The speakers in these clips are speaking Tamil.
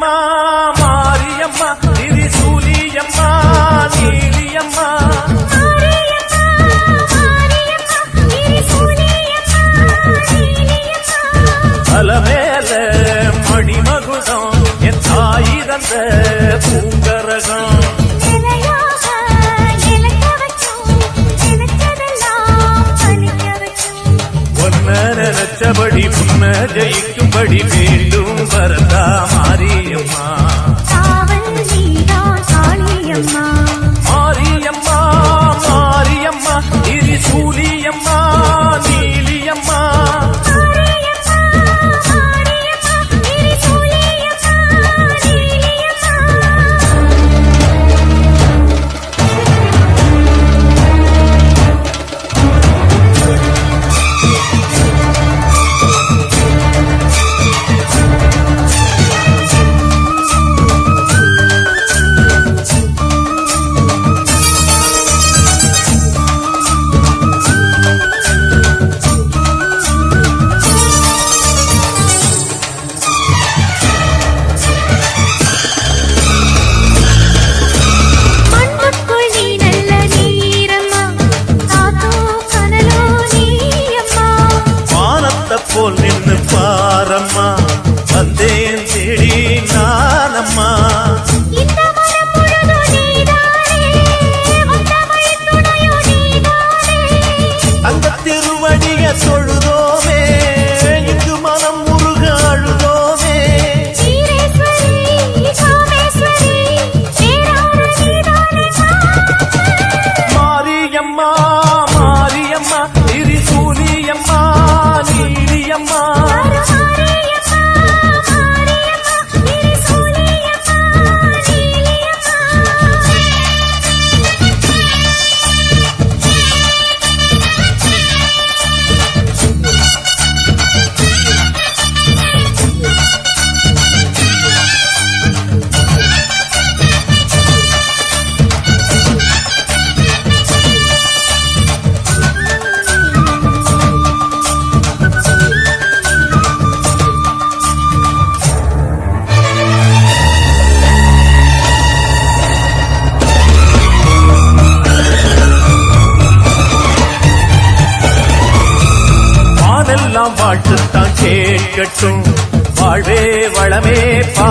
மாரியம்மா மாரியம்மா திரிசூலியம்மா நீலியம்மா. தலைமேல மணிமகுடம் என் தாயிரந்த பூங்கரகம். நினைச்சபடி உன்னை ஜெயிக்கும்படி வேண்டும் வரதா மாரியம்மா? கிடைக்கட்டும் வாழ்வே வளமே பா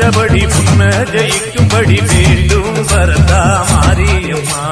நினைத்தபடி உன்ன ஜெயிக்கும்படி வேண்டும். வரதா மாரியம்மா.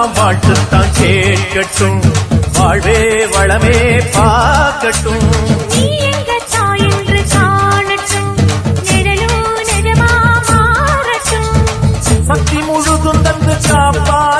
எல்லாம் வாழ்த்துத்தான் கேட்கட்டும். வாழ்வே வளமே பார்க்கட்டும். சக்தி முழுதும் தந்து காப்பா